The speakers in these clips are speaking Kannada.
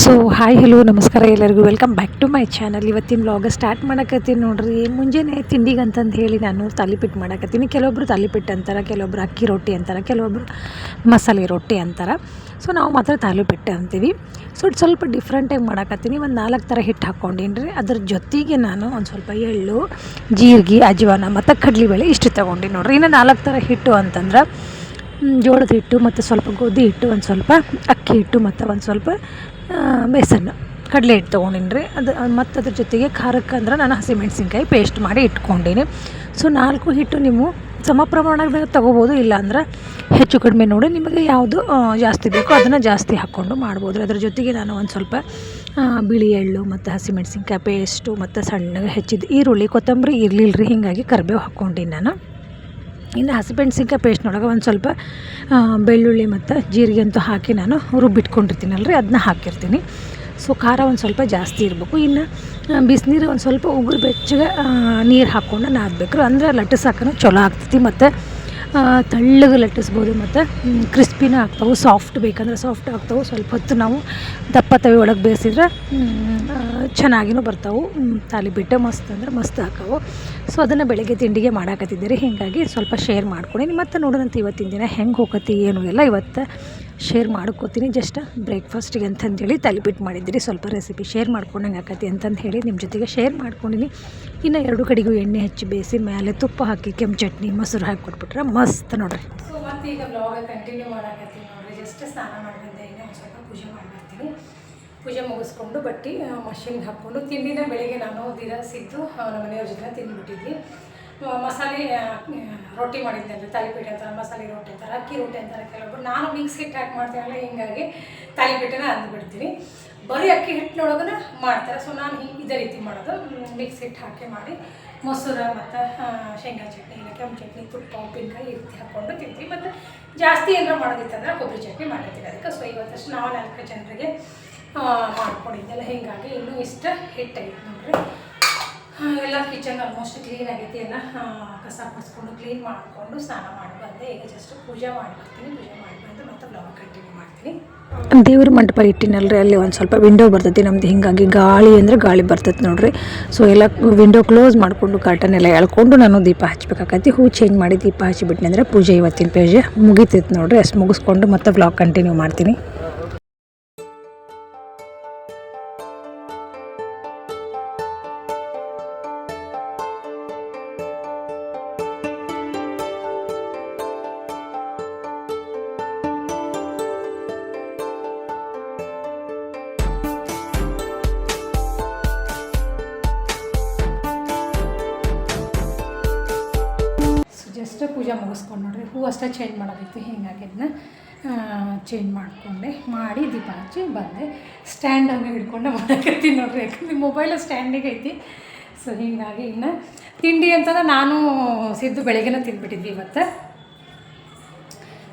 ಸೊ ಹಾಯ್ ಹಲೋ ನಮಸ್ಕಾರ ಎಲ್ಲರಿಗೂ. Welcome back to my channel ಇವತ್ತಿನ ವ್ಲಾಗ ಸ್ಟಾರ್ಟ್ ಮಾಡಕತ್ತೀನಿ ನೋಡ್ರಿ. ಮುಂಜಾನೆ ತಿಂಡಿಗೆ ಅಂತಂದು ಹೇಳಿ ನಾನು ತಾಲಿಪಿಟ್ಟು ಮಾಡಕತ್ತೀನಿ. ಕೆಲವೊಬ್ರು ತಾಲಿಪಿಟ್ಟು ಅಂತಾರೆ, ಕೆಲವೊಬ್ರು ಅಕ್ಕಿ ರೊಟ್ಟಿ ಅಂತಾರೆ, ಕೆಲವೊಬ್ರು ಮಸಾಲೆ ರೊಟ್ಟಿ ಅಂತಾರೆ. ಸೊ ನಾವು ಮಾತ್ರ ತಾಲಿಪಿಟ್ಟು ಅಂತೀವಿ. ಸೊ ಸ್ವಲ್ಪ ಡಿಫ್ರೆಂಟಾಗಿ ಮಾಡಕತ್ತೀನಿ. ಒಂದು ನಾಲ್ಕು ಥರ ಹಿಟ್ಟು ಹಾಕ್ಕೊಂಡೀನಿ ರೀ ಅದ್ರ ಜೊತೆಗೆ ನಾನು ಒಂದು ಸ್ವಲ್ಪ ಎಳ್ಳು, ಜೀರಿಗೆ, ಅಜ್ವಾನ, ಮತ್ತು ಕಡಲೆಬೇಳೆ ಇಷ್ಟು ತೊಗೊಂಡಿನಿ ನೋಡ್ರಿ. ಇನ್ನು ನಾಲ್ಕು ಥರ ಹಿಟ್ಟು ಅಂತಂದ್ರೆ ಜೋಳದ ಹಿಟ್ಟು ಮತ್ತು ಸ್ವಲ್ಪ ಗೋಧಿ ಹಿಟ್ಟು ಒಂದು ಸ್ವಲ್ಪ, ಅಕ್ಕಿ ಹಿಟ್ಟು ಮತ್ತು ಒಂದು ಸ್ವಲ್ಪ ಬೇಸನ್ ಕಡಲೆ ಹಿಟ್ಟು ತೊಗೊಂಡಿನಿ ರೀ ಅದು ಮತ್ತು ಅದ್ರ ಜೊತೆಗೆ ಖಾರಕ್ಕೆ ಅಂದ್ರೆ ನಾನು ಹಸಿಮೆಣ್ಸಿನ್ಕಾಯಿ ಪೇಸ್ಟ್ ಮಾಡಿ ಇಟ್ಕೊಂಡೀನಿ. ಸೊ ನಾಲ್ಕು ಹಿಟ್ಟು ನೀವು ಸಮ ಪ್ರಮಾಣದಾಗ ತೊಗೋಬೋದು ಇಲ್ಲಾಂದ್ರೆ ಹೆಚ್ಚು ಕಡಿಮೆ ನೋಡಿ ನಿಮಗೆ ಯಾವುದು ಜಾಸ್ತಿ ಬೇಕೋ ಅದನ್ನು ಜಾಸ್ತಿ ಹಾಕ್ಕೊಂಡು ಮಾಡ್ಬೋದು. ಅದ್ರ ಜೊತೆಗೆ ನಾನು ಒಂದು ಸ್ವಲ್ಪ ಬಿಳಿ ಎಳ್ಳು ಮತ್ತು ಹಸಿಮೆಣ್ಸಿನ್ಕಾಯಿ ಪೇಸ್ಟು ಮತ್ತು ಸಣ್ಣಗೆ ಹೆಚ್ಚಿದ ಈರುಳ್ಳಿ, ಕೊತ್ತಂಬರಿ ಇರಲಿಲ್ಲ ರೀ ಹೀಗಾಗಿ ಕರಿಬೇವು ಹಾಕ್ಕೊಂಡೀನಿ ನಾನು. ಇನ್ನು ಹಸಿಮೆಣ್ಸಿನ್ಕಾಯಿ ಪೇಸ್ಟ್ನೊಳಗೆ ಒಂದು ಸ್ವಲ್ಪ ಬೆಳ್ಳುಳ್ಳಿ ಮತ್ತು ಜೀರಿಗೆ ಅಂತೂ ಹಾಕಿ ನಾನು ರುಬ್ಬಿಟ್ಕೊಂಡಿರ್ತೀನಲ್ಲ ರೀ, ಅದನ್ನ ಹಾಕಿರ್ತೀನಿ. ಸೊ, ಖಾರ ಒಂದು ಸ್ವಲ್ಪ ಜಾಸ್ತಿ ಇರಬೇಕು. ಇನ್ನು ಬಿಸಿನೀರು ಒಂದು ಸ್ವಲ್ಪ ಉಗುರು ಬೆಚ್ಚಗೆ ನೀರು ಹಾಕ್ಕೊಂಡು ನಾದಬೇಕು ಅಂದರೆ ಲಟ್ಟಿಸಾಕನು ಚಲೋ ಆಗ್ತೈತಿ ಮತ್ತು ತಳ್ಳಗೆ ಲಟ್ಟಿಸ್ಬೋದು ಮತ್ತು ಕ್ರಿಸ್ಪಿನೂ ಆಗ್ತವೆ, ಸಾಫ್ಟ್ ಬೇಕಂದ್ರೆ ಸಾಫ್ಟ್ ಆಗ್ತವೆ. ಸ್ವಲ್ಪ ಹೊತ್ತು ನಾವು ದಪ್ಪ ತವಿ ಒಳಗೆ ಬೇಯಿಸಿದ್ರೆ ಚೆನ್ನಾಗಿನೂ ಬರ್ತಾವೆ. ತಾಲಿಬಿಟ್ಟು ಮಸ್ತ್ ಅಂದ್ರೆ ಮಸ್ತ್ ಹಾಕವು. ಸೊ ಅದನ್ನು ಬೆಳಗ್ಗೆ ತಿಂಡಿಗೆ ಮಾಡಾಕತ್ತಿದ್ದೀರಿ. ಹೀಗಾಗಿ ಸ್ವಲ್ಪ ಶೇರ್ ಮಾಡ್ಕೊಂಡೀನಿ. ಮತ್ತು ನೋಡೋಣಂತ ಇವತ್ತಿನ ದಿನ ಹೆಂಗೆ ಹೋಗತ್ತಿ, ಏನು ಎಲ್ಲ ಇವತ್ತು ಶೇರ್ ಮಾಡ್ಕೋತೀನಿ. ಜಸ್ಟ್ ಬ್ರೇಕ್ಫಾಸ್ಟಿಗೆ ಅಂತಂದೇಳಿ ತಲೆಬಿಟ್ಟು ಮಾಡಿದ್ದೀರಿ. ಸ್ವಲ್ಪ ರೆಸಿಪಿ ಶೇರ್ ಮಾಡ್ಕೊಂಡಂಗೆ ಆಕತಿ ಅಂತಂದು ಹೇಳಿ ನಿಮ್ಮ ಜೊತೆಗೆ ಶೇರ್ ಮಾಡ್ಕೊಂಡಿನಿ. ಇನ್ನು ಎರಡು ಕಡೆಗೂ ಎಣ್ಣೆ ಹಚ್ಚಿ ಬೇಯಿಸಿ ಮೇಲೆ ತುಪ್ಪ ಹಾಕಿ, ಕೆಂಪು ಚಟ್ನಿ, ಮೊಸರು ಹಾಕಿ ಕೊಟ್ಬಿಟ್ರೆ ಮಸ್ತ್ ನೋಡ್ರಿ. ಸೊ ಈಗ ಬ್ಲಾಗ್ ಕಂಟಿನ್ಯೂ ಮಾಡಕತ್ತೀನಿ ನೋಡ್ರಿ. ಜಸ್ಟ್ ಸ್ನಾನ ಮಾಡಿ ಪೂಜೆ ಮುಗಿಸ್ಕೊಂಡು ಬಟ್ಟೆ ಮಷಿನ್ಗೆ ಹಾಕ್ಕೊಂಡು ತಿಂಡಿನ ಬೆಳಿಗ್ಗೆ ನಾನು ದಿನ ಸಿದ್ದು ನಮ್ಮ ಮನೆಯವ್ರ ಜೊತೆ ತಿಂದುಬಿಟ್ಟಿದ್ವಿ. ಮಸಾಲೆ ರೊಟ್ಟಿ ಮಾಡಿದ್ದೆ ಅಂದರೆ ತಾಲಿಪೀಠ ಅಂತಾರೆ, ಮಸಾಲೆ ರೊಟ್ಟಿ ಅಂತಾರೆ, ಅಕ್ಕಿ ರೊಟ್ಟಿ ಅಂತಾರೆ ಕೆಲವೊಬ್ಬರು ನಾನು ಮಿಕ್ಸ್ ಹಿಟ್ಟು ಹಾಕಿ ಮಾಡ್ತೀನಲ್ಲ, ಹಿಂಗಾಗಿ ತಾಲಿಪೀಠನ ಅಂದ್ಬಿಡ್ತೀನಿ. ಬರೀ ಅಕ್ಕಿ ಹಿಟ್ಟಿನೊಳಗನ ಮಾಡ್ತಾರೆ. ಸೊ ನಾನು ಹಿಂಗೆ ಇದೇ ರೀತಿ ಮಾಡೋದು. ಮಿಕ್ಸ್ ಹಿಟ್ಟು ಹಾಕಿ ಮಾಡಿ ಮೊಸರು ಮತ್ತು ಶೇಂಗಾ ಚಟ್ನಿ ಇಲ್ಲ ಕೆಂಪು ಚಟ್ನಿ, ತುಪ್ಪ, ಉಪ್ಪಿನಕಾಯಿ ಈ ರೀತಿ ಹಾಕ್ಕೊಂಡು ತಿಂತೀವಿ. ಮತ್ತು ಜಾಸ್ತಿ ಏನಾರ ಮಾಡೋದಿತ್ತಂದ್ರೆ ಕೊಬ್ಬರಿ ಚಟ್ನಿ ಮಾಡಿರ್ತೀವಿ ಅದಕ್ಕೆ ಸೊ ಇವತ್ತಷ್ಟು ನಾವು ನಾಲ್ಕು ಜನರಿಗೆ ಮಾಡ್ಕೊಂಡಿದ್ದೆಲ್ಲ ಹೀಗಾಗಿ ಇನ್ನೂ ಇಷ್ಟ ಹಿಟ್ಟಾಗಿತ್ತು ನೋಡ್ರಿ. ಎಲ್ಲ ಕಿಚನ್ ಆಲ್ಮೋಸ್ಟ್ ಕ್ಲೀನ್ ಆಗೈತಿ ಎಲ್ಲ ಕಸ ಪಡಿಸ್ಕೊಂಡು ಕ್ಲೀನ್ ಮಾಡಿಕೊಂಡು ಸ್ನಾನ ಮಾಡಿ ಬಂದೆ. ಈಗ ಜಸ್ಟ್ ಪೂಜೆ ಮಾಡಿ ಬರ್ತೀನಿ. ಪೂಜೆ ಮಾಡಿ ಬಂದು ಮತ್ತೆ ಬ್ಲಾಗ್ ಕಂಟಿನ್ಯೂ ಮಾಡ್ತೀನಿ. ದೇವ್ರ ಮಂಟಪ ಇಟ್ಟಿನಲ್ರಿ, ಅಲ್ಲಿ ಒಂದು ಸ್ವಲ್ಪ ವಿಂಡೋ ಬರ್ತೈತಿ. ನಮ್ದು ಹಿಂಗಾಗಿ ಗಾಳಿ ಅಂದರೆ ಗಾಳಿ ಬರ್ತೈತಿ ನೋಡ್ರಿ. ಸೊ ಎಲ್ಲ ವಿಂಡೋ ಕ್ಲೋಸ್ ಮಾಡಿಕೊಂಡು ಕಾಟನ್ ಎಲ್ಲ ಎಳ್ಕೊಂಡು ನಾನು ದೀಪ ಹಚ್ಬೇಕಾಕತಿ. ಹೂ ಚೇಂಜ್ ಮಾಡಿ ದೀಪ ಹಚ್ಚಿಬಿಟ್ನಿ ಅಂದರೆ ಪೂಜೆ ಇವತ್ತಿನ ಪೂಜೆ ಮುಗಿತೈತಿ ನೋಡ್ರಿ. ಅಷ್ಟು ಮುಗಿಸ್ಕೊಂಡು ಮತ್ತೆ ಬ್ಲಾಗ್ ಕಂಟಿನ್ಯೂ ಮಾಡ್ತೀನಿ. ಮುಗಿಸ್ಕೊಂಡು ನೋಡ್ರಿ. ಹೂ ಅಷ್ಟೇ ಚೇಂಜ್ ಮಾಡೋದಿತ್ತು. ಹೀಗಾಗಿ ಅದನ್ನ ಚೇಂಜ್ ಮಾಡಿಕೊಂಡೆ. ಮಾಡಿ ದೀಪ ಹಚ್ಚಿ ಬಂದೆ. ಸ್ಟ್ಯಾಂಡ್ ಹಿಡ್ಕೊಂಡು ಮಾಡಕತ್ತೀನಿ ನೋಡ್ರಿ. ಯಾಕಂದ್ರೆ ಮೊಬೈಲು ಸ್ಟ್ಯಾಂಡಿಗೆ ಐತಿ. ಸೊ ಹೀಗಾಗಿ ಇನ್ನು ತಿಂಡಿ ಅಂತಂದ್ರೆ ನಾನು ಸಿದ್ದು ಬೆಳಗ್ಗೆನ ತಿಂದ್ಬಿಟ್ಟಿದ್ವಿ ಇವತ್ತು.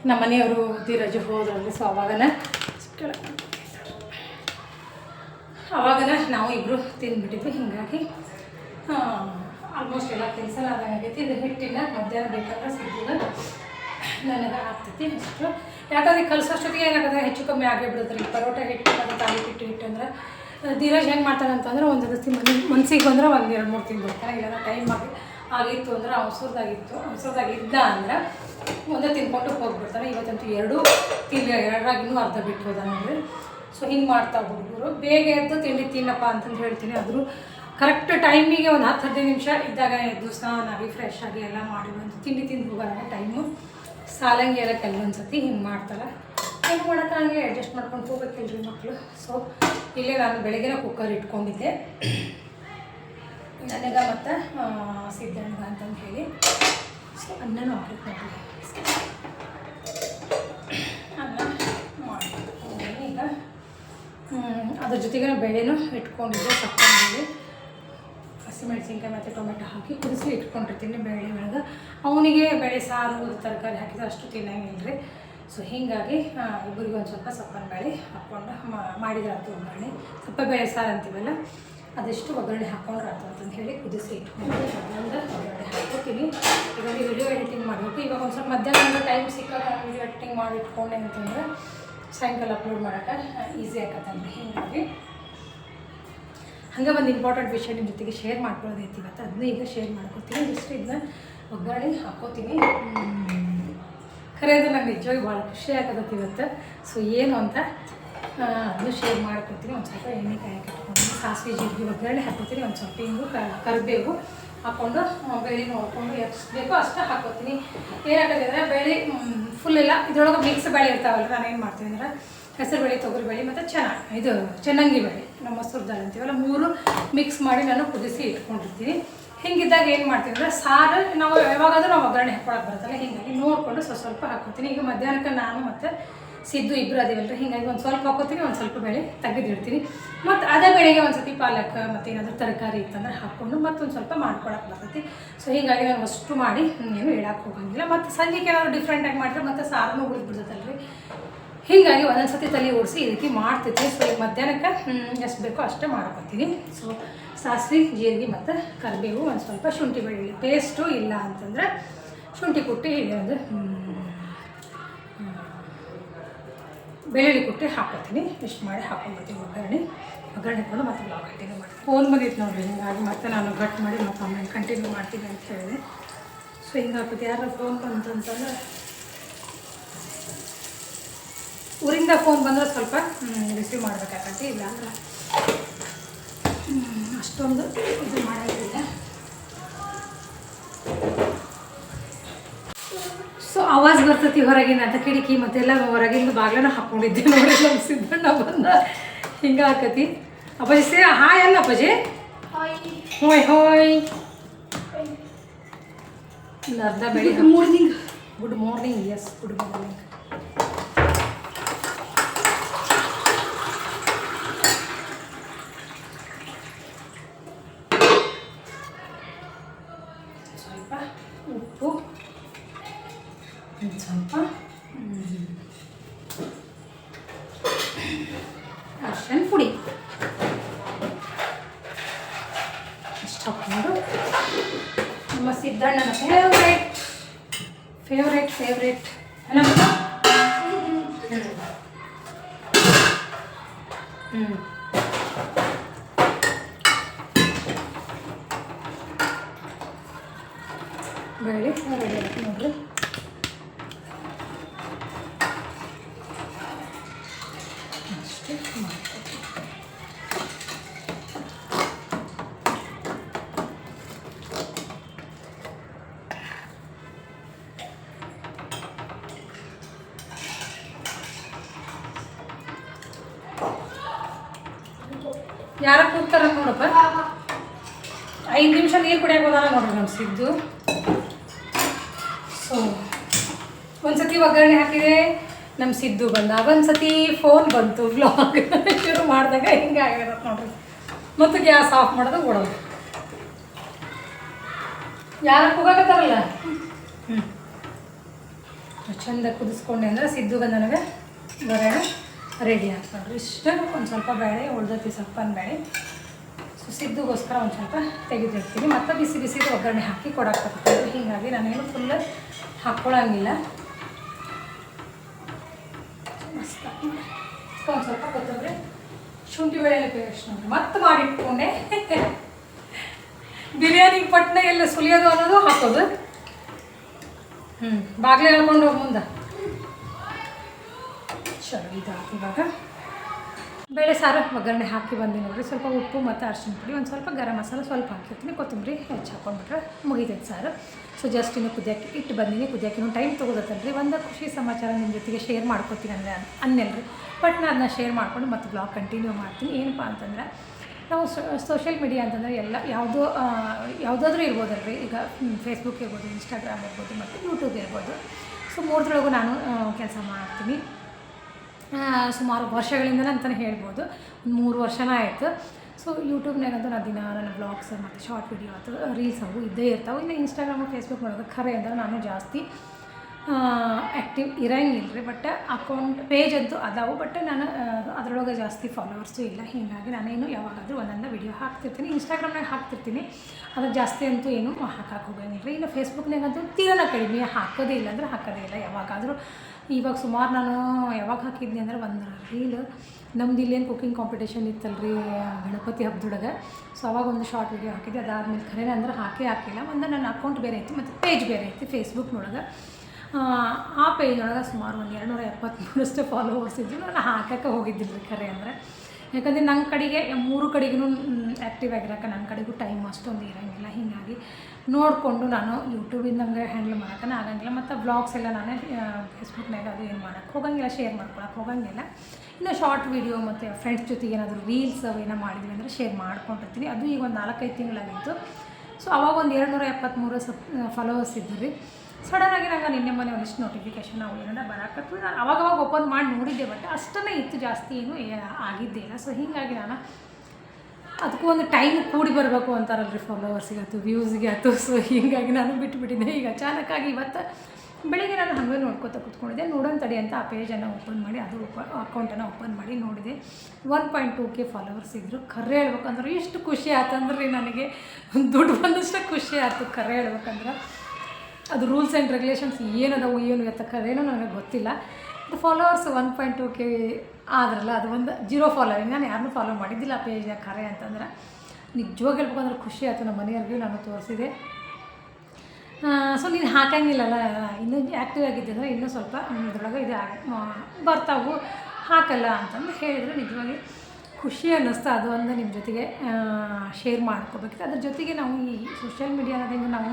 ನಮ್ಮ ಮನೆಯವರು ಧೀರಜ್ ಹೋದ್ರಲ್ಲಿ ಸೊ ಅವಾಗನ ಅವಾಗನ ನಾವು ಇಬ್ಬರು ತಿಂದ್ಬಿಟ್ಟಿದ್ವಿ. ಹೀಗಾಗಿ ಆಲ್ಮೋಸ್ಟ್ ಎಲ್ಲ ಕೆಲಸ ಆಗೈತಿ ಇದು ಹಿಟ್ಟಿನ ಮಧ್ಯಾಹ್ನ ಬೇಕಾದ್ರೆ ಸಿಗ್ತದೆ ನನಗೆ ಆಗ್ತೈತಿ ಅಷ್ಟು. ಯಾಕಂದ್ರೆ ಕಲ್ಸೋಷ್ಟೊತ್ತಿಗೆ ಏನಾಗುತ್ತೆ? ಹೆಚ್ಚು ಕಮ್ಮಿ ಆಗೇ ಬಿಡುತ್ತೆ ರೀ ಪರೋಟ ಹಿಟ್ಟು ಮತ್ತು ತಾಲಿ ಹಿಟ್ಟು ಹಿಟ್ಟು ಅಂದ್ರೆ ಧೀರಜ್ ಹೆಂಗೆ ಮಾಡ್ತಾನೆ ಅಂತಂದ್ರೆ ಒಂದು ದಿವಸ ಮನೆ, ಮನ್ಸಿಗೆ ಬಂದ್ರೆ ಒಂದು ಎರಡು ಮೂರು ತಿಂಗಳು ಬಿಡ್ತಾನೆ ಇಲ್ಲ ಟೈಮ್ ಆಗಿ, ಆಗಿತ್ತು ಅಂದ್ರೆ ಅವಸರದಾಗಿತ್ತು. ಅವಸರದಾಗಿದ್ದ ಅಂದ್ರೆ ಒಂದೇ ತಿನ್ಕೊಂಡು ಹೋಗ್ಬಿಡ್ತಾನೆ. ಇವತ್ತಂತೂ ಎರಡು ತಿಂಗಳು, ಎರಡರಾಗ ಇನ್ನೂ ಅರ್ಧ ಬಿಟ್ಟು ಹೋದ ನೋಡ್ರಿ ಸೊ ಹಿಂಗೆ ಮಾಡ್ತಾ ಹುಡುಗರು ಬೇಗ ಎದ್ದು ತಿಂಡಿ ತಿನ್ನಪ್ಪ ಅಂತಂದು ಹೇಳ್ತೀನಿ. ಆದರೂ ಕರೆಕ್ಟ್ ಟೈಮಿಗೆ ಒಂದು ಹತ್ತು ಹದಿನೈದು ನಿಮಿಷ ಇದ್ದಾಗ ಎದ್ದು ಸ್ನಾನ ಆಗಿ ಫ್ರೆಶ್ ಆಗಿ ಎಲ್ಲ ಮಾಡಿ ಬಂದು ತಿಂಡಿ ತಿಂದು ಹೋಗೋಣ ಟೈಮು ಸಾಲಂಗಿ ಎಲ್ಲ ಕೆಲವೊಂದು ಸತಿ ಹಿಂಗೆ ಮಾಡ್ತಾರೆ ಹಿಂಗೆ ಮಾಡಕ್ಕೆ ಹಂಗೆ ಅಡ್ಜಸ್ಟ್ ಮಾಡ್ಕೊಂಡು ಹೋಗ್ಬೇಕಲ್ರಿ ಮಕ್ಕಳು ಸೊ ಇಲ್ಲೇ ನಾನು ಬೆಳಗ್ಗೆನ ಕುಕ್ಕರ್ ಇಟ್ಕೊಂಡಿದ್ದೆ. ನನಗೆ ಮತ್ತು ಸಿದ್ಧಣ್ಣ ಅಂತಂದು ಹೇಳಿ. ಸೊ ಅನ್ನನೂ ಆರ್ಡರ್ ಮಾಡಿದೆ ಅದ್ರ ಜೊತೆಗೆ ಬೆಳೆನೂ ಇಟ್ಕೊಂಡಿದ್ದೆ ಸಪ್ಪಂದೇಳಿ ಹಸಿಮೆಣಸಿನ್ಕಾಯಿ ಮತ್ತು ಟೊಮೆಟೊ ಹಾಕಿ ಕುದಿಸಿ ಇಟ್ಕೊಂಡಿರ್ತೀನಿ ಬೇಳೆ ಒಳಗೆ. ಅವನಿಗೆ ಬೇಳೆ ಸಾರು ತರಕಾರಿ ಹಾಕಿದ್ರೆ ಅಷ್ಟು ತಿನ್ನಂಗಿಲ್ಲ ರೀ ಸೊ ಹೀಗಾಗಿ ಇಬ್ಬರಿಗೂ ಒಂದು ಸ್ವಲ್ಪ ಸಪ್ಪನ ಬೇಳೆ ಹಾಕ್ಕೊಂಡು ಮಾಡಿದ್ರೆ ಆಯ್ತು ಒಗ್ಗರಣೆ. ಸಪ್ಪ ಬೇಳೆ ಸಾರು ಅಂತೀವಲ್ಲ, ಅದೆಷ್ಟು ಒಗ್ಗರಣೆ ಹಾಕ್ಕೊಂಡ್ರೆ ಆಯ್ತು ಅಂತಂದು ಹೇಳಿ ಕುದಿಸಿ ಇಟ್ಕೊಂಡು ಅದೊಂದು ಒಗ್ಗರಣೆ ಹಾಕ್ಕೊತೀನಿ ಇವಾಗ ವಿಡಿಯೋ ಎಡಿಟಿಂಗ್ ಮಾಡಬೇಕು. ಇವಾಗ ಒಂದು ಸ್ವಲ್ಪ ಮಧ್ಯಾಹ್ನ ಟೈಮ್ ಸಿಕ್ಕಾಗ ವಿಡಿಯೋ ಎಡಿಟಿಂಗ್ ಮಾಡಿ ಇಟ್ಕೊಂಡೆ ಅಂತಂದ್ರೆ ಸಾಯಂಕಾಲ ಅಪ್ಲೋಡ್ ಮಾಡೋಕೆ ಈಸಿ ಆಗತ್ತಲ್ರಿ ಹೀಗಾಗಿ ಹಂಗೆ ಒಂದು ಇಂಪಾರ್ಟೆಂಟ್ ವಿಷಯ ನಿಮ್ಮ ಜೊತೆಗೆ ಶೇರ್ ಮಾಡ್ಕೊಳ್ಳೋದೈತಿ ಇವತ್ತು. ಅದನ್ನ ಈಗ ಶೇರ್ ಮಾಡ್ಕೊತೀನಿ. ಜಸ್ಟ್ ಇದನ್ನ ಒಗ್ಗರಣೆ ಹಾಕೋತೀನಿ. ಖರೆ ಅದು ನಂಗೆ ನಿಜವಾಗಿ ಭಾಳ ಖುಷಿ ಆಗತ್ತೆ ಇವತ್ತು. ಸೊ ಏನು ಅಂತ ಅದನ್ನು ಶೇರ್ ಮಾಡ್ಕೊತೀನಿ ಒಂದು ಸ್ವಲ್ಪ ಎಣ್ಣೆ ಕಾಯಿ ಕಟ್ಕೊಂಡು ಸಾಸಿವೆ ಜೀರಿಗೆ ಒಗ್ಗರಣೆ ಹಾಕೋತೀನಿ. ಒಂದು ಸ್ವಲ್ಪ ಹಿಂಗು ಕರಿಬೇವು ಹಾಕ್ಕೊಂಡು ಬೇಳೆ ನೋಡ್ಕೊಂಡು ಎಷ್ಟು ಬೇಕೋ ಅಷ್ಟು ಹಾಕೋತೀನಿ. ಏನಾಗುತ್ತೆ ಅಂದರೆ ಬೇಳೆ ಫುಲ್ ಎಲ್ಲ ಇದ್ರೊಳಗೆ ಮಿಕ್ಸ್ ಬೇಳೆ ಇರ್ತಾವಲ್ಲ ನಾನು ಏನು ಮಾಡ್ತೀನಿ ಅಂದ್ರೆ ಹೆಸರು ಬೇಳೆ ತೊಗರಿ ಬೇಳೆ ಮತ್ತು ಚೆನ್ನಾಗಿ, ಇದು ಚೆನ್ನಾಗಿ ಬೇಳೆ, ನಮ್ಮ ಮೊಸರು ದಾಲ್ ಅಂತೀವಲ್ಲ ಮೂರು ಮಿಕ್ಸ್ ಮಾಡಿ ನಾನು ಕುದಿಸಿ ಇಟ್ಕೊಂಡಿರ್ತೀನಿ. ಹಿಂಗಿದ್ದಾಗ ಏನು ಮಾಡ್ತೀನಿ ಅಂದರೆ ಸಾರು, ನಾವು ಯಾವಾಗಾದರೂ ನಾವು ಒಗ್ಗರಣೆ ಹಾಕೊಳಕ್ಕೆ ಬರುತ್ತಲ್ಲ, ಹೀಗಾಗಿ ನೋಡಿಕೊಂಡು ಸ್ವಲ್ಪ ಸ್ವಲ್ಪ ಹಾಕೋತೀನಿ. ಈಗ ಮಧ್ಯಾಹ್ನಕ್ಕೆ ನಾನು ಮತ್ತು ಸಿದ್ದು ಇಬ್ಬರು ಅದೇವಲ್ಲ ಹೀಗಾಗಿ ಒಂದು ಸ್ವಲ್ಪ ಹಾಕೋತೀನಿ, ಒಂದು ಸ್ವಲ್ಪ ಬೆಳೆ ತೆಗೆದಿಡ್ತೀನಿ. ಮತ್ತು ಅದೇ ಬೆಳೆಗೆ ಒಂದು ಸತಿ ಪಾಲಕ್ ಮತ್ತು ಏನಾದರೂ ತರಕಾರಿ ಇತ್ತಂದ್ರೆ ಹಾಕ್ಕೊಂಡು ಮತ್ತೊಂದು ಸ್ವಲ್ಪ ಮಾಡ್ಕೊಳಕ್ಕೆ ಬರ್ತೈತಿ. ಸೊ ಹೀಗಾಗಿ ನಾನು ಅಷ್ಟು ಮಾಡಿ ಏನು ಹೇಳಕ್ಕೆ ಹೋಗಂಗಿಲ್ಲ. ಮತ್ತು ಸಂಜೆಗೆ ಏನಾದರೂ ಡಿಫ್ರೆಂಟಾಗಿ ಮಾಡಿದ್ರೆ ಮತ್ತೆ ಸಾರನೂ ಉಳಿದ್ಬಿಡ್ತೈತಲ್ರಿ ಹೀಗಾಗಿ ಒಂದೊಂದು ಸತಿ ತಲೆ ಓಡಿಸಿ ಈ ರೀತಿ ಸೊ ಈಗ ಮಧ್ಯಾಹ್ನಕ್ಕೆ ಎಷ್ಟು ಬೇಕೋ ಅಷ್ಟೇ ಮಾಡ್ಕೊತೀನಿ. ಸೊ ಸಾಸಿವೆ, ಜೀರಿಗೆ ಮತ್ತು ಕರಿಬೇವು ಒಂದು ಸ್ವಲ್ಪ ಶುಂಠಿ ಬೆಳ್ಳುಳ್ಳಿ. ಪೇಸ್ಟು ಇಲ್ಲ ಅಂತಂದರೆ ಶುಂಠಿ ಕುಟ್ಟಿ ಒಂದು ಬೆಳ್ಳುಳ್ಳಿ ಕುಟ್ಟಿ ಹಾಕೋತೀನಿ. ಇಷ್ಟು ಮಾಡಿ ಹಾಕೊಂಡ್ಬಿಡ್ತೀನಿ ಒಗ್ಗರಣೆ. ಒಗ್ಗರಣೆ ಕೊಡು ಮತ್ತೆ ಬ್ಲಾಗ್ ಕಂಟಿನ್ಯೂ ಮಾಡ್ತೀನಿ. ಫೋನ್ ಬಂದಿತ್ತು ನೋಡಿರಿ, ಹಿಂಗಾಗಿ ಮತ್ತೆ ನಾನು ಕಟ್ ಮಾಡಿ ಮತ್ತೆ ಕಂಟಿನ್ಯೂ ಮಾಡ್ತೀನಿ ಅಂತ ಹೇಳಿದೆ. ಸೊ ಹಿಂಗಾಗ್ತದೆ ಯಾರು ಫೋನ್ ಬಂತು ಅಂತಂದ್ರೆ ಊರಿಂದ ಫೋನ್ ಬಂದ್ರೆ ಸ್ವಲ್ಪ ರಿಸೀವ್ ಮಾಡ್ಬೇಕಾಗತ್ತೆ ಇಲ್ಲ ಅಂದ್ರೆ. ಅಷ್ಟೊಂದು ಇದು ಮಾಡೋದಿಲ್ಲ ಸೊ ಆವಾಜ್ ಬರ್ತೈತಿ ಹೊರಗಿನ ಅಂತ ಕಿಟಕಿ ಮತ್ತೆಲ್ಲ ಹೊರಗಿಂದ ಬಾಗ್ಲನ ಹಾಕೊಂಡಿದ್ದೆ ನೋಡಿ ನಮ್ಮ ಸಿದ್ದಣ್ಣ ಬಂದ. ಹಿಂಗೆ ಹಾಕತಿ ಅಪ್ಪಾಜಿ ಸೇ ಹಾಯ್ ಅಲ್ಲ ಅಪ್ಪಾಜಿ? ಹೋಯ್. ಹೋಯ್ ಅರ್ಧ ಬೆಳಿಗ್ಗೆ. Good morning good morning yes good morning ಸ್ವಲ್ಪ ಉಪ್ಪು ಒಂದು ಸ್ವಲ್ಪ. ಹ್ಮ್, ಅರ್ಶಿನ ಪುಡಿ. ಇಷ್ಟು ಹಾಕ್ಕೊಂಡು. ನಮ್ಮ ಸಿದ್ದಣ್ಣನ ಫೇವ್ರೇಟ್ ಫೇವ್ರೇಟ್ ಫೇವ್ರೇಟ್ ಹ್ಞೂ ಯಾರ ಕೂಗ್ತಾರ ನೋಡಪ್ಪ. ಐದು ನಿಮಿಷ ನೀರು ಕುಡಿಯೋಕೋದಾಗ ನೋಡ್ರಿ ನಮ್ಮ ಸಿದ್ದು. ಸೊ ಒಂದ್ಸತಿ ಒಗ್ಗರಣೆ ಹಾಕಿದೆ. ನಮ್ಮ ಸಿದ್ದು ಬಂದ. ಒಂದ್ಸತಿ ಫೋನ್ ಬಂತು. ಬ್ಲಾಗ್ ಶುರು ಮಾಡಿದಾಗ ಹಿಂಗೆ ಆಗಿರತ್ತೆ ನೋಡ್ರಿ. ಮತ್ತು ಗ್ಯಾಸ್ ಆಫ್ ಮಾಡೋದು ಓಡೋದು. ಯಾರ ಕೂಗಾಕತ್ತಾರಲ್ಲ? ಹ್ಞೂ ಚಂದ ಕುದಿಸ್ಕೊಂಡೆ ಅಂದ್ರೆ ಸಿದ್ದು ಬಂದ ನನಗೆ. ಬರೋಣ. ರೆಡಿ ಆಯ್ತು ನೋಡ್ರಿ ಇಷ್ಟು ಒಂದು ಸ್ವಲ್ಪ ಬೇಳೆ ಉಳ್ದತಿ ಸ್ವಲ್ಪ ಬೇಳೆ ಸೊ ಸಿದ್ದುಗೋಸ್ಕರ ಒಂದು ಸ್ವಲ್ಪ ತೆಗೆದಿರ್ತೀನಿ ಮತ್ತೆ ಬಿಸಿ ಬಿಸಿ ಒಗ್ಗರಣೆ ಹಾಕಿ ಕೊಡಕ್ಕೆ ಹೀಗಾಗಿ ನಾನೇನು ಫುಲ್ ಹಾಕ್ಕೊಳ್ಳಂಗಿಲ್ಲ ಮಸ್ತ್ ಒಂದು ಸ್ವಲ್ಪ ಕೊತ್ತಂಬರಿ ಶುಂಠಿ ಬೆಳ್ಳುಳ್ಳಿ ಪೇಸ್ಟ್ ನೋಡಿ ಮತ್ತೆ ಮಾಡಿಟ್ಕೊಂಡೆ. ಬಿರಿಯಾನಿ ಪಟ್ನ ಎಲ್ಲ ಸುಲಿಯೋದು ಅನ್ನೋದು ಹಾಕೋದು. ಹ್ಞೂ ಬಾಗಿಲೇ ಹೇಳ್ಕೊಂಡು ಹೋಗಿ ಮುಂದೆ. ಚಲೋ ಇದಾಯ್ತು ಇವಾಗ ಬೇಳೆ ಸಾರು ಒಗ್ಗರಣೆ ಹಾಕಿ ಬಂದೆ ನೋಡ್ರಿ. ಸ್ವಲ್ಪ ಉಪ್ಪು ಮತ್ತು ಅರ್ಶಿನ ಪುಡಿ, ಒಂದು ಸ್ವಲ್ಪ ಗರಂ ಮಸಾಲ ಸ್ವಲ್ಪ ಹಾಕಿರ್ತೀನಿ. ಕೊತ್ತಂಬರಿ ಹೆಚ್ಚು ಹಾಕೊಂಡ್ಬಿಟ್ರೆ ಮುಗಿತೈತೆ ಸಾರು. ಸೊ ಜಸ್ಟ್ ಇನ್ನು ಕುದಿಯೋಕ್ಕೆ ಇಟ್ಟು ಬಂದೀನಿ. ಕುದಿಯೋಕೆ ಇನ್ನೂ ಟೈಮ್ ತೊಗೋದತ್ತಲ್ರಿ ಒಂದು ಖುಷಿ ಸಮಾಚಾರ ನಿಮ್ಮ ಜೊತೆಗೆ ಶೇರ್ ಮಾಡ್ಕೊತೀನಿ ಅಂದರೆ ಅನ್ನೆಲ್ರಿ. ಬಟ್ ನಾನು ಅದನ್ನ ಶೇರ್ ಮಾಡ್ಕೊಂಡು ಮತ್ತು ಬ್ಲಾಗ್ ಕಂಟಿನ್ಯೂ ಮಾಡ್ತೀನಿ. ಏನಪ್ಪ ಅಂತಂದ್ರೆ, ನಾವು ಸೋಷಿಯಲ್ ಮೀಡಿಯಾ ಅಂತಂದರೆ ಎಲ್ಲ ಯಾವುದೋ ಯಾವುದಾದ್ರೂ ಇರ್ಬೋದಲ್ರಿ. ಈಗ ಫೇಸ್ಬುಕ್ ಇರ್ಬೋದು ಇನ್ಸ್ಟಾಗ್ರಾಮ್ ಇರ್ಬೋದು, ಮತ್ತು ಯೂಟ್ಯೂಬ್ ಇರ್ಬೋದು. ಸೊ ಮೂರದ್ರೊಳಗೂ ನಾನು ಕೆಲಸ ಮಾಡ್ತೀನಿ. ಸುಮಾರು ವರ್ಷಗಳಿಂದ ಅಂತಲೇ ಹೇಳ್ಬೋದು. ಮೂರು ವರ್ಷನ ಆಯಿತು. ಸೊ ಯೂಟ್ಯೂಬ್ನಾಗಂತೂ ನಾನು ದಿನ ನನ್ನ ಬ್ಲಾಗ್ಸ್ ಮತ್ತು ಶಾರ್ಟ್ ವಿಡಿಯೋ ಅಥವಾ ರೀಲ್ಸ್ ಅವು ಇದ್ದೇ ಇರ್ತಾವೆ. ಇನ್ನು ಇನ್ಸ್ಟಾಗ್ರಾಮು ಫೇಸ್ಬುಕ್ ಮಾಡೋದು ಖರೆ ಅಂದರೆ ನಾನು ಜಾಸ್ತಿ ಆ್ಯಕ್ಟಿವ್ ಇರಂಗಿಲ್ಲ ರೀ ಬಟ್ ಅಕೌಂಟ್ ಪೇಜ್ ಅಂತೂ ಅದಾವು. ಬಟ್ ನಾನು ಅದರೊಳಗೆ ಜಾಸ್ತಿ ಫಾಲೋವರ್ಸು ಇಲ್ಲ. ಹೀಗಾಗಿ ನಾನೇನು ಯಾವಾಗಾದರೂ ಒಂದೊಂದು ವಿಡಿಯೋ ಹಾಕ್ತಿರ್ತೀನಿ. ಇನ್ಸ್ಟಾಗ್ರಾಮ್ನಾಗ ಹಾಕ್ತಿರ್ತೀನಿ. ಅದು ಜಾಸ್ತಿ ಅಂತೂ ಏನು ಹಾಕಕ್ಕೆ ಹೋಗಂಗಿಲ್ಲ ರೀ ಇನ್ನು ಫೇಸ್ಬುಕ್ನಾಗಂತೂ ತೀರನ ಕಡಿಮೆ ಹಾಕೋದೇ ಇಲ್ಲ ಅಂದ್ರೆ ಹಾಕೋದೇ ಇಲ್ಲ. ಯಾವಾಗಾದರೂ ಇವಾಗ ಸುಮಾರು ನಾನು ಯಾವಾಗ ಹಾಕಿದ್ನಿ ಅಂದರೆ ಒಂದು ರೀಲ್ ನಮ್ದು ಇಲ್ಲೇನು ಕುಕ್ಕಿಂಗ್ ಕಾಂಪಿಟೇಷನ್ ಇತ್ತಲ್ರಿ, ಗಣಪತಿ ಹಬ್ಬದೊಳಗೆ ಸೊ ಅವಾಗ ಒಂದು ಶಾರ್ಟ್ ವಿಡಿಯೋ ಹಾಕಿದ್ದೆ. ಅದಾದ್ಮೇಲೆ ಖರೇನೆ ಅಂದ್ರೆ ಹಾಕೇ ಹಾಕಿಲ್ಲ. ಒಂದು ನನ್ನ ಅಕೌಂಟ್ ಬೇರೆ ಐತಿ, ಮತ್ತು ಪೇಜ್ ಬೇರೆ ಐತಿ ಫೇಸ್ಬುಕ್ನೊಳಗೆ ಆ ಪೇಜ್ ಒಳಗೆ ಸುಮಾರು ಒಂದು ಎರಡುನೂರ ಎಪ್ಪತ್ತ್ಮೂರಷ್ಟು ಫಾಲೋವರ್ಸ್ ಇದ್ದು ನಾನು ಹಾಕಕ್ಕೆ ಹೋಗಿದ್ದಿಲ್ಲ ರೀ ಖರೆ ಅಂದರೆ. ಯಾಕಂದರೆ ನನ್ನ ಕಡೆಗೆ, ಮೂರು ಕಡೆಗೂ ಆ್ಯಕ್ಟಿವ್ ಆಗಿರೋಕೆ ನನ್ನ ಕಡೆಗೂ ಟೈಮ್ ಅಷ್ಟೊಂದು ಇರೋಂಗಿಲ್ಲ. ಹೀಗಾಗಿ ನೋಡಿಕೊಂಡು ನಾನು ಯೂಟ್ಯೂಬಿಂದ ಹಂಗೆ ಹ್ಯಾಂಡಲ್ ಮಾಡೋಕೆ ಆಗಂಗಿಲ್ಲ. ಮತ್ತು ಬ್ಲಾಗ್ಸ್ ಎಲ್ಲ ನಾನೇ ಫೇಸ್ಬುಕ್ನಾಗ ಅದು ಏನು ಮಾಡೋಕ್ಕೆ ಹೋಗಂಗಿಲ್ಲ ಶೇರ್ ಮಾಡ್ಕೊಳಕ್ಕೆ ಹೋಗಂಗಿಲ್ಲ. ಇನ್ನು ಶಾರ್ಟ್ ವೀಡಿಯೋ ಮತ್ತು ಫ್ರೆಂಡ್ಸ್ ಜೊತೆಗೆ ಏನಾದರೂ ರೀಲ್ಸ್ ಅವೇನೋ ಮಾಡಿದ್ವಿ ಅಂದರೆ ಶೇರ್ ಮಾಡ್ಕೊಂಡಿರ್ತೀನಿ. ಅದು ಈಗ ಒಂದು ನಾಲ್ಕೈದು ತಿಂಗಳಾಗಿತ್ತು ಸೊ ಅವಾಗ ಒಂದು ಎರಡು ನೂರ ಎಪ್ಪತ್ತ್ಮೂರು ಸಬ್ ಫಾಲೋವರ್ಸ್ ಇದ್ದರು ರೀ. ಸಡನ್ನಾಗಿ ನಂಗೆ ನಿನ್ನೆ ಮೊನ್ನೆ ಒಂದಿಷ್ಟು ನೋಟಿಫಿಕೇಶನ್ ಅವು ಏನಾರ ಬರಾಕತ್ತು ನಾನು ಅವಾಗ ಅವಾಗ ಓಪನ್ ಮಾಡಿ ನೋಡಿದ್ದೆ ಬಟ್ ಅಷ್ಟನ್ನೇ ಇತ್ತು ಜಾಸ್ತಿ ಏನು ಆಗಿದ್ದೇ ಇಲ್ಲ. ಸೊ ಹೀಗಾಗಿ ನಾನು ಅದಕ್ಕೂ ಒಂದು ಟೈಮ್ ಕೂಡಿ ಬರಬೇಕು ಅಂತಾರಲ್ರಿ ಫಾಲೋವರ್ಸಿಗೆ ಆಯ್ತು ವ್ಯೂಸ್ಗೆ ಆಯ್ತು. ಸೊ ಹೀಗಾಗಿ ನಾನು ಬಿಟ್ಟುಬಿಟ್ಟಿದ್ದೆ ಈಗ ಅಚಾನಕ್ಕಾಗಿ ಇವತ್ತು ಬೆಳಿಗ್ಗೆ ನಾನು ಹಾಗೆ ನೋಡ್ಕೊತ ಕೂತ್ಕೊಂಡಿದ್ದೆ. ನೋಡೋಣ ತಡಿ ಅಂತ ಆ ಪೇಜನ್ನು ಓಪನ್ ಮಾಡಿ ಅದು ಓಪ ಅಕೌಂಟನ್ನು ಓಪನ್ ಮಾಡಿ ನೋಡಿದೆ. One point two K followers ಇದ್ದರು ಕರೆ ಹೇಳ್ಬೇಕಂದ್ರೆ ಎಷ್ಟು ಖುಷಿ ಆಯ್ತಂದ್ರೆ ರೀ ನನಗೆ. ದುಡ್ಡು ಬಂದಷ್ಟು ಖುಷಿ ಆಯ್ತು ಕರೆ ಹೇಳ್ಬೇಕಂದ್ರೆ. ಅದು ರೂಲ್ಸ್ ಆ್ಯಂಡ್ ರೆಗ್ಯುಲೇಷನ್ಸ್ ಏನದವು, ಏನು ಎತ್ತಕ್ಕದೇನೋ ನನಗೆ ಗೊತ್ತಿಲ್ಲ. Followers one point two K ಆದ್ರಲ್ಲ, ಅದು ಒಂದು ಜೀರೋ ಫಾಲೋವಿಂಗ್ ನಾನು ಯಾರನ್ನೂ ಫಾಲೋ ಮಾಡಿದ್ದಿಲ್ಲ ಆ ಪೇಜ್ನ ಕರೆ ಅಂತಂದ್ರೆ. ನಿಜವಾಗಿ ಹೇಳ್ಬೇಕಂದ್ರೆ ಖುಷಿ ಆಯಿತು ನಮ್ಮ ಮನೆಯವ್ರಿಗೂ ನಾನು ತೋರಿಸಿದೆ. ಸೊ ನೀನು ಹಾಕಂಗಿಲ್ಲಲ್ಲ, ಇನ್ನೂ ಆ್ಯಕ್ಟಿವ್ ಆಗಿದ್ದಂದ್ರೆ ಇನ್ನೂ ಸ್ವಲ್ಪ ಇದ್ರೊಳಗೆ ಇದು ಬರ್ತಾವು. ಹಾಕಲ್ಲ ಅಂತಂದು ಹೇಳಿದ್ರೆ. ನಿಜವಾಗಿ ಖುಷಿ ಅನ್ನಿಸ್ತಾ ಅದು ಒಂದು ನಿಮ್ಮ ಜೊತೆಗೆ ಶೇರ್ ಮಾಡ್ಕೋಬೇಕಿತ್ತು. ಅದ್ರ ಜೊತೆಗೆ ನಾವು ಈ ಸೋಷಿಯಲ್ ಮೀಡಿಯಾ ಅನ್ನೋದ್ರಿಂದ ನಾವು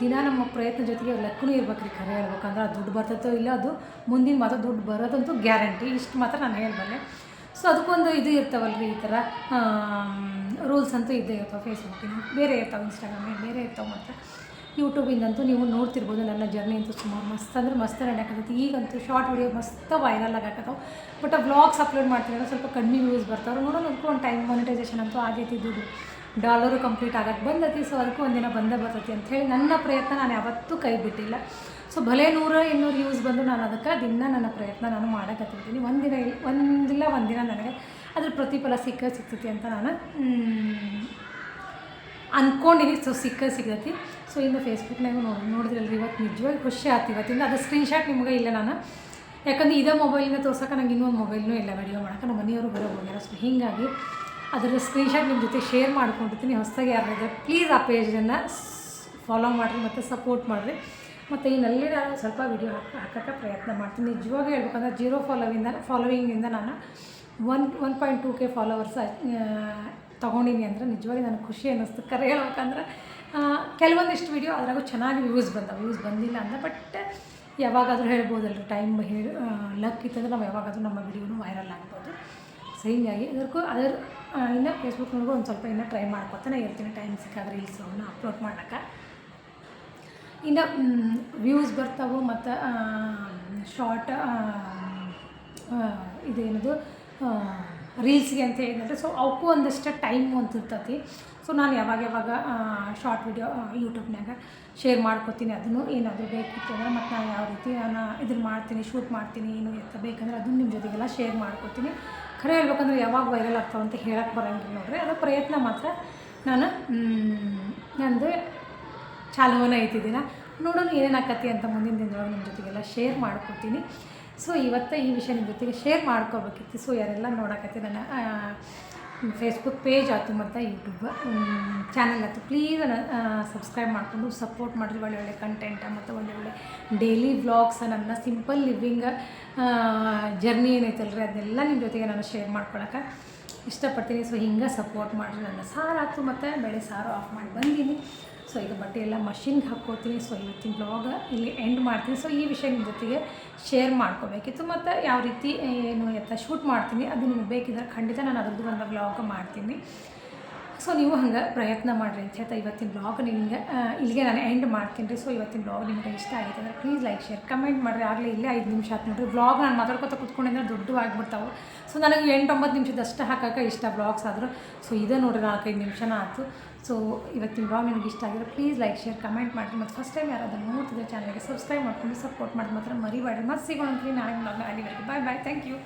ದಿನ ನಮ್ಮ ಪ್ರಯತ್ನ ಜೊತೆಗೆ ಲೆಕ್ಕನೂ ಇರ್ಬೇಕು ರೀ ಖರೆ ಹೇಳ್ಬೇಕಂದ್ರೆ ಅದು ದುಡ್ಡು ಬರ್ತೈತೋ ಇಲ್ಲ, ಅದು ಮುಂದಿನ ಮಾತ್ರ ದುಡ್ಡು ಬರೋದಂತೂ ಗ್ಯಾರಂಟಿ ಇಷ್ಟು ಮಾತ್ರ ನಾನು ಹೇಳ್ಬಲ್ಲೆ. ಸೊ ಅದಕ್ಕೊಂದು ಇದು ಇರ್ತಾವಲ್ರಿ ಈ ಥರ ರೂಲ್ಸ್ ಅಂತೂ ಇದ್ದೇ ಇರ್ತಾವೆ ಫೇಸ್ಬುಕ್ಕಿನ ಬೇರೆ ಇರ್ತಾವೆ ಇನ್ಸ್ಟಾಗ್ರಾಮಿಗೆ ಬೇರೆ ಇರ್ತಾವೆ ಮತ್ತು ಯೂಟ್ಯೂಬಿಂದಂತೂ ನೀವು ನೋಡ್ತಿರ್ಬೋದು ನನ್ನ ಜರ್ನಿ ಅಂತೂ ಸುಮಾರು ಮಸ್ತ್ ಅಂದ್ರೆ ಮಸ್ತ್ ನಡೆಯಕತ್ತೈತಿ ಈಗಂತೂ ಶಾರ್ಟ್ ವಿಡಿಯೋ ಮಸ್ತ್ ವೈರಲ್ ಆಗಾಕತ್ತವು ಬಟ್ ವ್ಲಾಗ್ಸ್ ಅಪ್ಲೋಡ್ ಮಾಡ್ತೀರಲ್ಲ ಸ್ವಲ್ಪ ಕಡಿಮೆ ವ್ಯೂಸ್ ಬರ್ತಾವೆ ನೋಡೋಣ ಅದಕ್ಕೂ ಒಂದು ಟೈಮ್ ಮಾನಿಟೈಸೇಷನ್ ಅಂತೂ ಆಗೈತಿ ದುಡ್ಡು ಡಾಲರು ಕಂಪ್ಲೀಟ್ ಆಗಕ್ಕೆ ಬಂದತಿ. ಸೊ ಅದಕ್ಕೂ ಒಂದಿನ ಬಂದೇ ಬರ್ತೈತಿ ಅಂಥೇಳಿ ನನ್ನ ಪ್ರಯತ್ನ ನಾನು ಯಾವತ್ತೂ ಕೈ ಬಿಟ್ಟಿಲ್ಲ. ಸೊ ಭಲೆ ನೂರ ಇನ್ನೂರು ಯೂಸ್ ಬಂದು ನಾನು ಅದಕ್ಕೆ ದಿನ ನನ್ನ ಪ್ರಯತ್ನ ನಾನು ಮಾಡಕತ್ತಿರ್ತೀನಿ ಒಂದಿನ ಒಂದಿಲ್ಲ ಒಂದಿನ ನನಗೆ ಅದ್ರ ಪ್ರತಿಫಲ ಸಿಕ್ಕ ಸಿಗ್ತೈತಿ ಅಂತ ನಾನು ಅಂದ್ಕೊಂಡಿದ್ದೀನಿ ಸೊ ಸಿಕ್ಕ ಸಿಗತಿ ಸೊ ಇನ್ನು ಫೇಸ್ಬುಕ್ನಾಗೂ ನೋಡಿ ನೋಡಿದ್ರಲ್ರಿ ಇವತ್ತು ನಿಜವಾಗಿ ಖುಷಿ ಆಯ್ತು ಇವತ್ತಿಂದ ಅದು ಸ್ಕ್ರೀನ್ಶಾಟ್ ನಿಮಗೆ ಇಲ್ಲ ನಾನು. ಯಾಕಂದ್ರೆ ಇದೇ ಮೊಬೈಲಿಂದ ತೋರ್ಸೋಕೆ ನಂಗೆ ಇನ್ನೊಂದು ಮೊಬೈಲ್ನೂ ಇಲ್ಲ ವಿಡಿಯೋ ಮಾಡೋಕೆ. ನಮ್ಮ ಮನೆಯವರು ಬರೋ ಹೋಗ್ಯಾರ ಸೊ ಹೀಗಾಗಿ ಅದರ ಸ್ಕ್ರೀನ್ಶಾಟ್ ನಿಮ್ಮ ಜೊತೆ ಶೇರ್ ಮಾಡ್ಕೊಂಡಿರ್ತೀನಿ. ಹೊಸದಾಗಿ ಯಾರಿದ್ರೆ ಪ್ಲೀಸ್ ಆ ಪೇಜನ್ನು ಫಾಲೋ ಮಾಡಿರಿ ಮತ್ತು ಸಪೋರ್ಟ್ ಮಾಡಿರಿ. ಮತ್ತು ಇನ್ನಲ್ಲಿ ನಾನು ಸ್ವಲ್ಪ ವಿಡಿಯೋ ಹಾಕಿ ಹಾಕೋಕ್ಕೆ ಪ್ರಯತ್ನ ಮಾಡ್ತೀನಿ. ನಿಜವಾಗಿ ಹೇಳ್ಬೇಕಂದ್ರೆ ಜೀರೋ ಫಾಲೋವಿಂದ ಫಾಲೋವಿಂಗಿಂದ ನಾನು one one point two K followers ತೊಗೊಂಡೀನಿ ಅಂದರೆ ನಿಜವಾಗಿ ನನಗೆ ಖುಷಿ ಅನ್ನಿಸ್ತು. ಕರೆ ಹೇಳ್ಬೇಕಂದ್ರೆ ಕೆಲವೊಂದಿಷ್ಟು ವಿಡಿಯೋ ಅದ್ರಾಗೂ ಚೆನ್ನಾಗಿ ವ್ಯೂಸ್ ಬಂದವು. ವ್ಯೂಸ್ ಬಂದಿಲ್ಲ ಅಂತ ಬಟ್ ಯಾವಾಗಾದರೂ ಹೇಳ್ಬೋದಲ್ರಿ ಟೈಮ್ ಹೇಳಿ ಲಕ್ ಇತ್ತಂದ್ರೆ ನಾವು ಯಾವಾಗಾದರೂ ನಮ್ಮ ವಿಡಿಯೋನು ವೈರಲ್ ಆಗ್ಬೋದು. ಸೊ ಹೀಗಾಗಿ ಅದಕ್ಕೂ ಅದರ ಇನ್ನು ಫೇಸ್ಬುಕ್ನೊಳಗೂ ಒಂದು ಸ್ವಲ್ಪ ಇನ್ನೂ ಟ್ರೈ ಮಾಡ್ಕೊತಾನೆ. ಇರ್ತೀನಿ ಟೈಮ್ ಸಿಕ್ಕಾಗ ರೀಲ್ಸನ್ನು ಅಪ್ಲೋಡ್ ಮಾಡೋಕ್ಕೆ ಇನ್ನು ವ್ಯೂಸ್ ಬರ್ತಾವೆ ಮತ್ತು ಶಾರ್ಟ್ ಇದೇನದು ರೀಲ್ಸ್ಗೆ ಅಂತ ಹೇಳಿದ್ರೆ ಸೊ ಅವಕ್ಕೂ ಒಂದಷ್ಟು ಟೈಮ್ ಅಂತ ಇರ್ತತಿ ಸೊ ನಾನು ಯಾವಾಗ ಯಾವಾಗ ಶಾರ್ಟ್ ವಿಡಿಯೋ ಯೂಟ್ಯೂಬ್ನಾಗ ಶೇರ್ ಮಾಡ್ಕೋತೀನಿ, ಅದನ್ನು ಏನಾದರೂ ಬೇಕಿತ್ತು ಅಂದರೆ ಮತ್ತು ನಾನು ಯಾವ ರೀತಿ, ನಾನು ಇದನ್ನು ಮಾಡ್ತೀನಿ ಶೂಟ್ ಮಾಡ್ತೀನಿ, ಏನು ಎತ್ತ ಬೇಕಂದ್ರೆ ಅದನ್ನು ನಿಮ್ಮ ಜೊತೆಗೆಲ್ಲ ಶೇರ್ ಮಾಡ್ಕೊತೀನಿ. ಖರೆ ಹೇಳ್ಬೇಕಂದ್ರೆ ಯಾವಾಗ ವೈರಲ್ ಆಗ್ತಾವೆ ಅಂತ ಹೇಳಕ್ಕೆ ಬರೋಂಗಿಲ್ಲ ನೋಡ್ರಿ. ಅದರ ಪ್ರಯತ್ನ ಮಾತ್ರ ನಾನು ನಂದು ಚಾಲುವನ ಐತಿದ್ದೀನ ನೋಡೋಣ ಏನೇನು ಆಕತಿ ಅಂತ ಮುಂದಿನ ದಿನದೊಳಗೆ ನಿಮ್ಮ ಜೊತೆಗೆಲ್ಲ ಶೇರ್ ಮಾಡ್ಕೊತೀನಿ. ಸೊ ಇವತ್ತು ಈ ವಿಷಯ ನಿಮ್ಮ ಜೊತೆಗೆ ಶೇರ್ ಮಾಡ್ಕೋಬೇಕಿತ್ತು ಸೊ ಯಾರೆಲ್ಲ ನೋಡಕತ್ತಿ ನನ್ನ ಫೇಸ್ಬುಕ್ ಪೇಜ್ ಆಯ್ತು ಮತ್ತು ಯೂಟ್ಯೂಬ್ ಚಾನಲ್ ಆಯ್ತು ಪ್ಲೀಸ್ ಸಬ್ಸ್ಕ್ರೈಬ್ ಮಾಡಿಕೊಂಡು ಸಪೋರ್ಟ್ ಮಾಡಿರಿ. ಒಳ್ಳೆ ಒಳ್ಳೆ ಕಂಟೆಂಟ ಮತ್ತು ಒಳ್ಳೆ ಒಳ್ಳೆ ಡೈಲಿ ವ್ಲಾಗ್ಸ್ ನನ್ನ ಸಿಂಪಲ್ ಲಿವಿಂಗ್ ಜರ್ನಿ ಏನೈತಲ್ರಿ ಅದನ್ನೆಲ್ಲ ನಿಮ್ಮ ಜೊತೆಗೆ ನಾನು ಶೇರ್ ಮಾಡ್ಕೊಳಕ್ಕೆ ಇಷ್ಟಪಡ್ತೀನಿ. ಸೊ ಹಿಂಗೆ ಸಪೋರ್ಟ್ ಮಾಡಿರಿ ನನ್ನ ಸಾರು ಆಯ್ತು ಮತ್ತು ಬೆಳೆ ಸಾರು ಆಫ್ ಮಾಡಿ ಬಂದೀನಿ. ಸೊ ಈಗ ಬಟ್ಟೆ ಎಲ್ಲ ಮಷಿನ್ಗೆ ಹಾಕ್ಕೋತೀನಿ. ಸೊ ಇವತ್ತಿನ ಬ್ಲಾಗ್ ಇಲ್ಲಿ ಎಂಡ್ ಮಾಡ್ತೀನಿ. ಸೊ ಈ ವಿಷಯ ನಿಮ್ಮ ಜೊತೆಗೆ ಶೇರ್ ಮಾಡ್ಕೋಬೇಕಿತ್ತು. ಮತ್ತು ಯಾವ ರೀತಿ ಏನು ಎತ್ತ ಶೂಟ್ ಮಾಡ್ತೀನಿ, ಅದು ನಿಮಗೆ ಬೇಕಿದ್ರೆ ಖಂಡಿತ ನಾನು ಅದ್ರದ್ದು ಒಂದು ಬ್ಲಾಗ್ ಮಾಡ್ತೀನಿ. ಸೊ ನೀವು ಹಂಗೆ ಪ್ರಯತ್ನ ಮಾಡಿರಿ ಅಂತ ಹೇಳ್ತಾ ಇವತ್ತಿನ ಬ್ಲಾಗ್ ನಿಮ್ಗೆ ಇಲ್ಲಿಗೆ ನಾನು ಎಂಡ್ ಮಾಡ್ತೀನಿ ರೀ. ಸೊ ಇವತ್ತಿನ ಬ್ಲಾಗ್ ನಿಮಗೆ ಇಷ್ಟ ಆಗಿದೆ ಅಂದರೆ ಪ್ಲೀಸ್ ಲೈಕ್ ಶೇರ್ ಕಮೆಂಟ್ ಮಾಡಿರಿ. ಆಗಲೇ ಇಲ್ಲೇ ಐದು ನಿಮಿಷ ಆಯ್ತು ನೋಡಿರಿ. ಬ್ಲಾಗ್ ನಾನು ಮಾತಾಡ್ಕೊತ ಕೂತ್ಕೊಂಡಿದ್ರೆ ದೊಡ್ಡ ಆಗಿಬಿಡ್ತಾವೆ. ಸೊ ನನಗೆ ಎಂಟು ಒಂಬತ್ತು ನಿಮಿಷದಷ್ಟು ಹಾಕೋಕೆ ಇಷ್ಟ ಬ್ಲಾಗ್ಸ್ ಆದರೂ. ಸೊ ಇದೇ ನೋಡಿರಿ ನಾಲ್ಕೈದು ನಿಮಿಷನ ಆಯ್ತು ಸೊ ಇವತ್ತಿನ ಬ್ಲಾಗ್ ನಿಮಗೆ ಇಷ್ಟ ಆಗಿದ್ರೆ ಪ್ಲೀಸ್ ಲೈಕ್ ಶೇರ್ ಕಮೆಂಟ್ ಮಾಡಿರಿ. ಮತ್ತು ಫಸ್ಟ್ ಟೈಮ್ ಯಾರಾದರೂ ನೋಡ್ತಿದ್ರೆ ಚಾನಲ್ಗೆ ಸಬ್ಸ್ಕ್ರೈಬ್ ಮಾಡ್ಕೊಂಡು ಸಪೋರ್ಟ್ ಮಾಡಿ ಮಾತ್ರ ಮರಿಬೇಡ್ರಿ. ಮತ್ತೆ ಸಿಗೋಣ ನಾಳೆ ಬ್ಲಾಗ್ನ ಅಲ್ಲಿವರೆಗೆ ಬಾಯ್ ಬಾಯ್ ಥ್ಯಾಂಕ್ ಯು